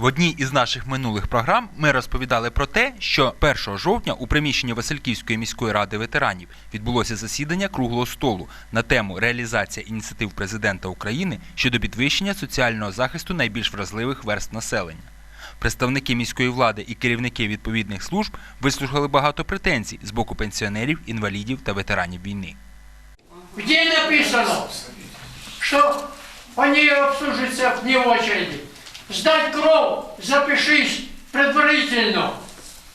В одній із наших минулих програм ми розповідали про те, що 1 жовтня у приміщенні Васильківської міської ради ветеранів відбулося засідання круглого столу на тему реалізація ініціатив президента України щодо підвищення соціального захисту найбільш вразливих верст населення. Представники міської влади і керівники відповідних служб вислухали багато претензій з боку пенсіонерів, інвалідів та ветеранів війни. Где написано, что они обслуживаются вне очереди? Сдать кровь, запишись предварительно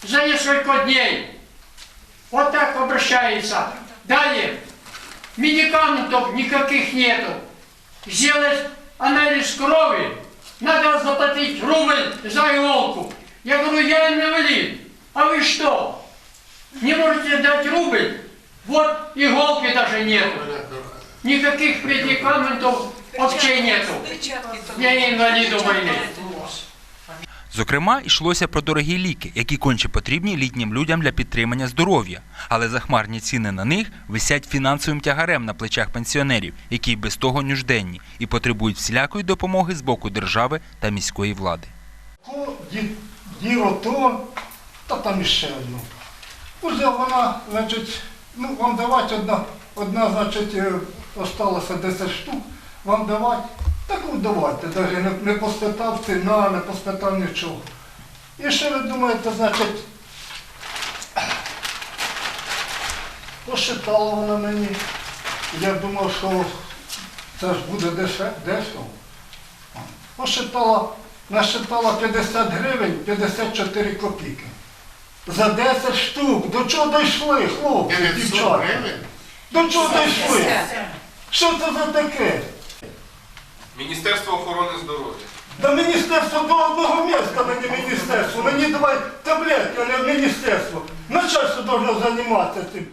за несколько дней. Вот так обращается. Далее. Медикаментов никаких нету. Сделать анализ крови, надо заплатить рубль за иголку. Я говорю, я инвалид. А вы что? Не можете дать рубль? Вот иголки даже нету. Никаких медикаментов вообще нету. Я инвалиду войны. Зокрема, йшлося про дорогі ліки, які конче потрібні літнім людям для підтримання здоров'я, але захмарні ціни на них висять фінансовим тягарем на плечах пенсіонерів, які й без того нужденні і потребують всілякої допомоги з боку держави та міської влади. Ді- Діло то, та там іще одно. Уже вона, значить, ну вам давати одна, одна, значить, е, осталося 10 штук, вам давати, так ну давайте, навіть не, не поспитав ціна, не поспитав нічого. І що ви думаєте, значить, посчитала вона мені. Я думав, що це ж буде деше- дешево. Посчитала, насчитала 50 гривень 54 копійки. За 10 штук. До чого дійшли, хлопці, 900 дівчата? До чого дійшли? Що це за таке? Міністерство охорони здоров'я. До міністерства до одного міста мені міністерство. Мені давай таблетки, а не міністерство. Начальство должно займатися цим.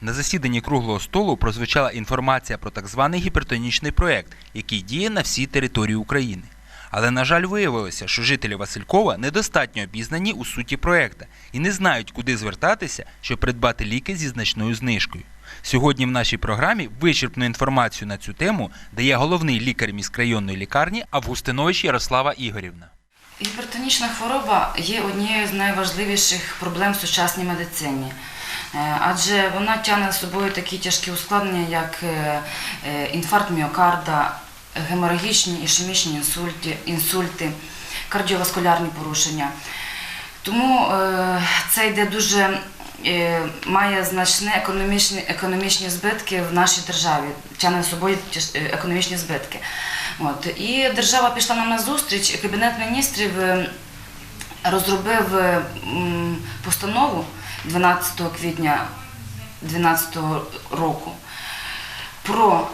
На засіданні круглого столу прозвучала інформація про так званий гіпертонічний проект, який діє на всій території України. Але, на жаль, виявилося, що жителі Василькова недостатньо обізнані у суті проекта і не знають, куди звертатися, щоб придбати ліки зі значною знижкою. Сьогодні в нашій програмі вичерпну інформацію на цю тему дає головний лікар міськрайонної лікарні Августинович Ярослава Ігорівна. Гіпертонічна хвороба є однією з найважливіших проблем в сучасній медицині. Е, Адже вона тягне за собою такі тяжкі ускладнення, як е, е, інфаркт міокарда, геморагічні ішемічні інсульти, інсульти, кардіоваскулярні порушення. Тому це йде дуже має значні економічні, економічні збитки в нашій державі, тягне за собою е, економічні збитки. От. І держава пішла нам на зустріч, і Кабінет міністрів е, розробив е, постанову 12 квітня 2012 року про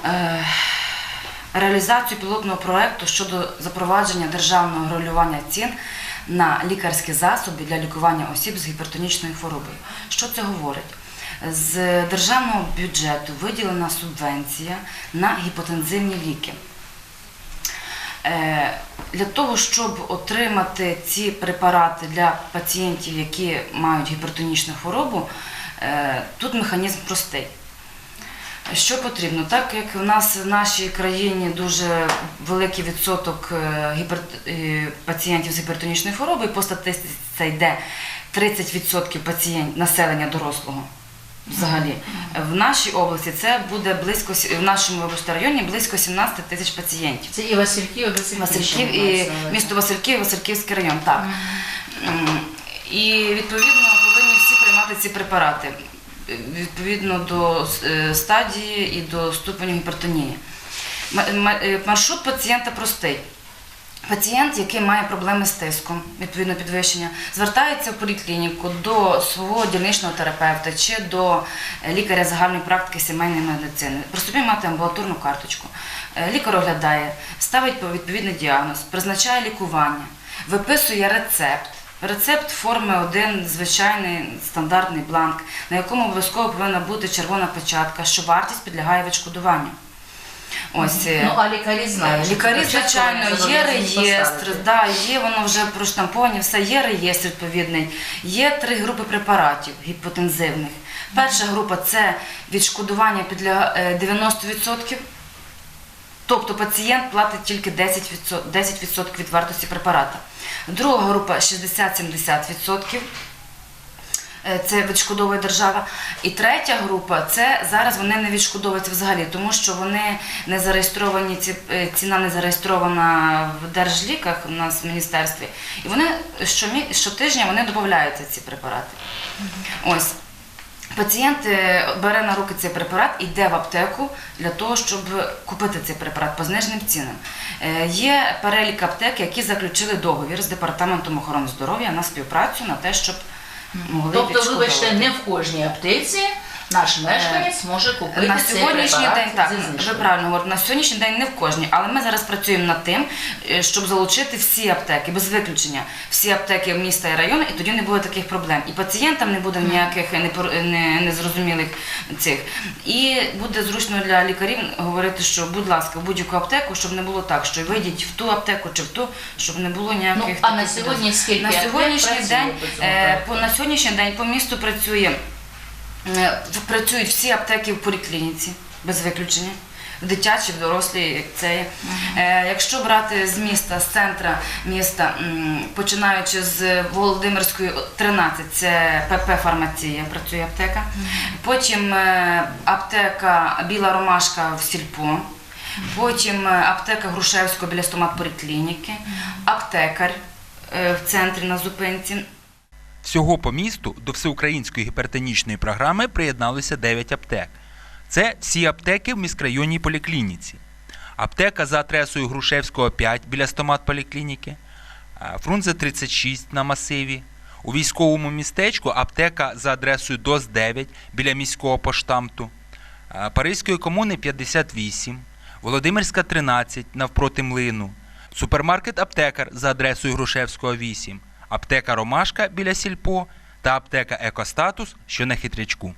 реалізацію пілотного проекту щодо запровадження державного регулювання цін на лікарські засоби для лікування осіб з гіпертонічною хворобою. Що це говорить? З державного бюджету виділена субвенція на гіпотензивні ліки. Е, Для того, щоб отримати ці препарати для пацієнтів, які мають гіпертонічну хворобу, е, тут механізм простий. Що потрібно? Так як в нас в нашій країні дуже великий відсоток е, гіпер- е, пацієнтів з гіпертонічною хворобою, по статистиці це йде 30% пацієнтів населення дорослого. Взагалі, в нашій області це буде близько в нашому виборчому районі близько 17 тисяч пацієнтів. Це і Васильків, і Васильків. Васильків і місто Васильків, Васильківський район. Так. М, І відповідно повинні всі приймати ці препарати відповідно до е, стадії і до ступеню гіпертонії. Е, Маршрут пацієнта простий. Пацієнт, який має проблеми з тиском, відповідно підвищення, звертається в поліклініку до свого дільничного терапевта чи до е, лікаря загальної практики сімейної медицини. При собі мати амбулаторну карточку. Лікар оглядає, ставить відповідний діагноз, призначає лікування, виписує рецепт. Рецепт форми один звичайний стандартний бланк, на якому обов'язково повинна бути червона печатка, що вартість підлягає відшкодуванню. Ось е, Ну, а лікарі знають. Лікарі, звичайно, є реєстр, да, є воно вже проштамповані, все є реєстр відповідний. Є три групи препаратів гіпотензивних. Перша група це відшкодування підля е, 90%. Тобто пацієнт платить тільки 10%, 10% від вартості препарата. Друга група 60-70%. Е, Це відшкодовує держава. І третя група це зараз вони не відшкодовуються взагалі, тому що вони не зареєстровані, е, ціна не зареєстрована в держліках у нас в міністерстві. І вони щотижня вони додаються ці препарати. Ось. Пацієнт е, бере на руки цей препарат і йде в аптеку для того, щоб купити цей препарат по зниженим цінам. Е, Є перелік аптек, які заключили договір з департаментом охорони здоров'я на співпрацю на те, щоб могли Тобто, вибачте, не в кожній аптеці наш мешканець може купити на цей сьогоднішній препарат день так зі ви правильно говорите, на сьогоднішній день не в кожній, але ми зараз працюємо над тим, е, щоб залучити всі аптеки без виключення, всі аптеки міста і району, і тоді не буде таких проблем. І пацієнтам не буде ніяких незрозумілих цих. І буде зручно для лікарів говорити, що будь ласка, в будь-яку аптеку, щоб не було так, що вийдіть в ту аптеку чи в ту, щоб не було ніяких. Ну, а на сьогодні скільки на сьогоднішній день по е, по на сьогоднішній день по місту працює Е, Працюють всі аптеки в поліклініці, без виключення. В дитячі, в дорослі, як це є. Е, якщо брати з міста, з центра міста, починаючи з Володимирської 13, це ПП фармація, працює аптека. Потім е, аптека Біла Ромашка в Сільпо. Потім е, аптека Грушевського біля стомат поліклініки, аптекар е, в центрі на зупинці. Всього по місту до всеукраїнської гіпертонічної програми приєдналося 9 аптек. Це всі аптеки в міськрайонній поліклініці. Аптека за адресою Грушевського 5 біля стомат поліклініки, Фрунзе 36 на масиві. У військовому містечку аптека за адресою ДОС 9 біля міського поштамту, Паризької комуни 58, Володимирська 13 навпроти млину, супермаркет Аптекар за адресою Грушевського 8, аптека Ромашка біля Сільпо та аптека Екостатус, що на хитрячку.